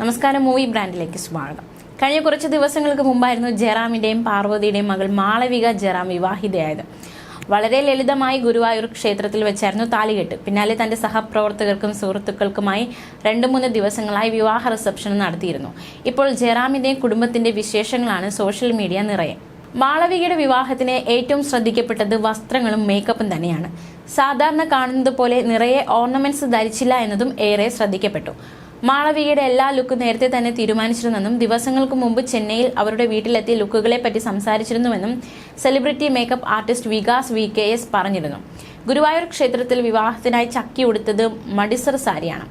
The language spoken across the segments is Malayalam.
നമസ്കാരം മൂവി ബ്രാൻഡിലേക്ക് സ്വാഗതം. കഴിഞ്ഞ കുറച്ച് ദിവസങ്ങൾക്ക് മുമ്പായിരുന്നു ജയറാമിന്റെയും പാർവതിയുടെയും മകൾ മാളവിക ജയറാം വിവാഹിതയായത്. വളരെ ലളിതമായി ഗുരുവായൂർ ക്ഷേത്രത്തിൽ വെച്ചായിരുന്നു താലികെട്ട്. പിന്നാലെ തന്റെ സഹപ്രവർത്തകർക്കും സുഹൃത്തുക്കൾക്കുമായി രണ്ട് മൂന്ന് ദിവസങ്ങളായി വിവാഹ റിസപ്ഷൻ നടത്തിയിരുന്നു. ഇപ്പോൾ ജയറാമിന്റെയും കുടുംബത്തിന്റെ വിശേഷങ്ങളാണ് സോഷ്യൽ മീഡിയ നിറയെ. മാളവികയുടെ വിവാഹത്തിന് ഏറ്റവും ശ്രദ്ധിക്കപ്പെട്ടത് വസ്ത്രങ്ങളും മേക്കപ്പും തന്നെയാണ്. സാധാരണ കാണുന്നത് പോലെ നിറയെ ഓർണമെന്റ്സ് ധരിച്ചില്ല എന്നതും ഏറെ ശ്രദ്ധിക്കപ്പെട്ടു. മാളവികയുടെ എല്ലാ ലുക്കും നേരത്തെ തന്നെ തീരുമാനിച്ചിരുന്നെന്നും ദിവസങ്ങൾക്ക് മുമ്പ് ചെന്നൈയിൽ അവരുടെ വീട്ടിലെത്തിയ ലുക്കുകളെ പറ്റി സംസാരിച്ചിരുന്നുവെന്നും celebrity makeup artist Vikas V K S പറഞ്ഞിരുന്നു. ഗുരുവായൂർ ക്ഷേത്രത്തിൽ വിവാഹത്തിനായി ചക്കി ഉടുത്തത് മഡിസർ സാരിയാണ്.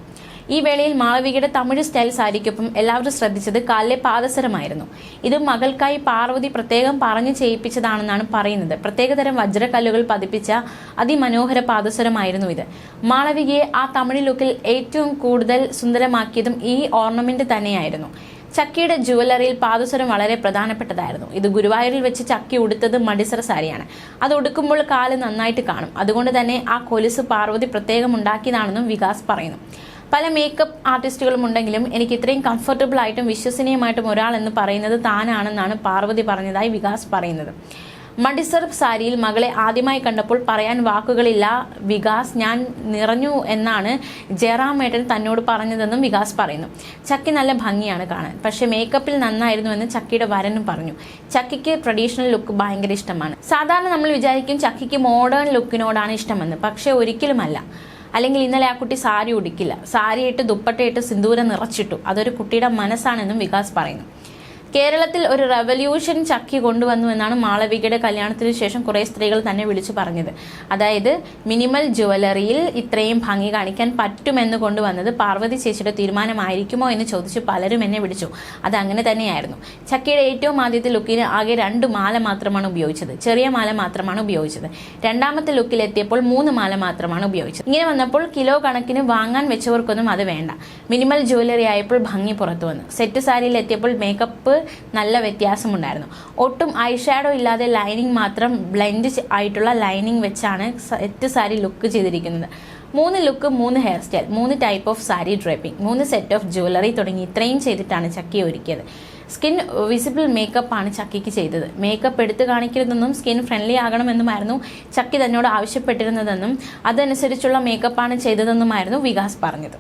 ഈ വേളയിൽ മാളവികയുടെ തമിഴ് സ്റ്റൈൽ സാരിക്കൊപ്പം എല്ലാവരും ശ്രദ്ധിച്ചത് കാലിലെ പാദസരമായിരുന്നു. ഇത് മകൾക്കായി പാർവതി പ്രത്യേകം പറഞ്ഞു ചെയ്യിപ്പിച്ചതാണെന്നാണ് പറയുന്നത്. പ്രത്യേകതരം വജ്രക്കല്ലുകൾ പതിപ്പിച്ച അതിമനോഹര പാദസരമായിരുന്നു ഇത്. മാളവികയെ ആ തമിഴ് ലുക്കിൽ ഏറ്റവും കൂടുതൽ സുന്ദരമാക്കിയതും ഈ ഓർണമെന്റ് തന്നെയായിരുന്നു. ചക്കിയുടെ ജുവലറിയിൽ പാദസരം വളരെ പ്രധാനപ്പെട്ടതായിരുന്നു. ഇത് ഗുരുവായൂരിൽ വെച്ച് ചക്കി ഉടുത്തത് മടിസറ സാരിയാണ്. അത് ഉടുക്കുമ്പോൾ കാൽ നന്നായിട്ട് കാണും. അതുകൊണ്ട് തന്നെ ആ കൊലുസ് പാർവതി പ്രത്യേകം ഉണ്ടാക്കിയതാണെന്നും വികാസ് പറയുന്നു. പല മേക്കപ്പ് ആർട്ടിസ്റ്റുകളും ഉണ്ടെങ്കിലും എനിക്ക് ഇത്രയും കംഫർട്ടബിൾ ആയിട്ടും വിശ്വസനീയമായിട്ടും ഒരാൾ എന്ന് പറയുന്നത് താനാണെന്നാണ് പാർവതി പറഞ്ഞതായി വികാസ് പറയുന്നത്. മഡിസർ സാരിയിൽ മകളെ ആദ്യമായി കണ്ടപ്പോൾ പറയാൻ വാക്കുകളില്ല. വികാസ് ഞാൻ നിറഞ്ഞു എന്നാണ് ജയറാമേട്ടൻ തന്നോട് പറഞ്ഞതെന്നും വികാസ് പറയുന്നു. ചക്കി നല്ല ഭംഗിയാണ് കാണാൻ. പക്ഷെ മേക്കപ്പിൽ നന്നായിരുന്നു എന്ന് ചക്കിയുടെ വരനും പറഞ്ഞു. ചക്കിക്ക് ട്രഡീഷണൽ ലുക്ക് ഭയങ്കര ഇഷ്ടമാണ്. സാധാരണ നമ്മൾ വിചാരിക്കും ചക്കിക്ക് മോഡേൺ ലുക്കിനോടാണ് ഇഷ്ടമെന്ന്. പക്ഷെ ഒരിക്കലുമല്ല. അല്ലെങ്കിൽ ഇന്നലെ ആ കുട്ടി സാരി ഉടുക്കില്ല. സാരിയിട്ട് ദുപ്പട്ടയിട്ട് സിന്ദൂരം നിറച്ചിട്ടു. അതൊരു കുട്ടിയുടെ മനസ്സാണെന്നും വികാസ് പറയുന്നു. കേരളത്തിൽ ഒരു റവല്യൂഷൻ ചക്കി കൊണ്ടുവന്നു എന്നാണ് മാളവികയുടെ കല്യാണത്തിന് ശേഷം കുറേ സ്ത്രീകൾ തന്നെ വിളിച്ചു പറഞ്ഞത്. അതായത് മിനിമൽ ജുവലറിയിൽ ഇത്രയും ഭംഗി കാണിക്കാൻ പറ്റുമെന്ന് കൊണ്ടുവന്നത് പാർവതി ചേച്ചിയുടെ തീരുമാനമായിരിക്കുമോ എന്ന് ചോദിച്ച് പലരും എന്നെ വിളിച്ചു. അത് അങ്ങനെ തന്നെയായിരുന്നു. ചക്കിയുടെ ഏറ്റവും ആദ്യത്തെ ലുക്കിന് ആകെ രണ്ട് മാല മാത്രമാണ് ഉപയോഗിച്ചത്. ചെറിയ മാല മാത്രമാണ് ഉപയോഗിച്ചത്. രണ്ടാമത്തെ ലുക്കിൽ എത്തിയപ്പോൾ മൂന്ന് മാല മാത്രമാണ് ഉപയോഗിച്ചത്. ഇങ്ങനെ വന്നപ്പോൾ കിലോ കണക്കിന് വാങ്ങാൻ വെച്ചവർക്കൊന്നും അത് വേണ്ട. മിനിമൽ ജുവലറി ആയപ്പോൾ ഭംഗി പുറത്തു വന്നു സെറ്റ് സാരിയിൽ എത്തിയപ്പോൾ മേക്കപ്പ് നല്ല വ്യത്യാസമുണ്ടായിരുന്നു. ഒട്ടും ഐ ഷാഡോ ഇല്ലാതെ ലൈനിങ് മാത്രം ബ്ലെൻഡ് ആയിട്ടുള്ള ലൈനിങ് വെച്ചാണ് സെറ്റ് സാരി ലുക്ക് ചെയ്തിരിക്കുന്നത്. മൂന്ന് ലുക്ക് മൂന്ന് ഹെയർ സ്റ്റൈൽ മൂന്ന് ടൈപ്പ് ഓഫ് സാരി ഡ്രൈപ്പിംഗ് മൂന്ന് സെറ്റ് ഓഫ് ജ്വല്ലറി തുടങ്ങി ഇത്രയും ചെയ്തിട്ടാണ് ചക്കി ഒരുക്കിയത്. സ്കിൻ വിസിബിൾ മേക്കപ്പ് ആണ് ചക്കിക്ക് ചെയ്തത്. മേക്കപ്പ് എടുത്തു കാണിക്കരുതെന്നും സ്കിൻ ഫ്രണ്ട്ലി ആകണമെന്നുമായിരുന്നു ചക്കി തന്നോട് ആവശ്യപ്പെട്ടിരുന്നതെന്നും അതനുസരിച്ചുള്ള മേക്കപ്പാണ് ചെയ്തതെന്നുമായിരുന്നു വികാസ് പറഞ്ഞത്.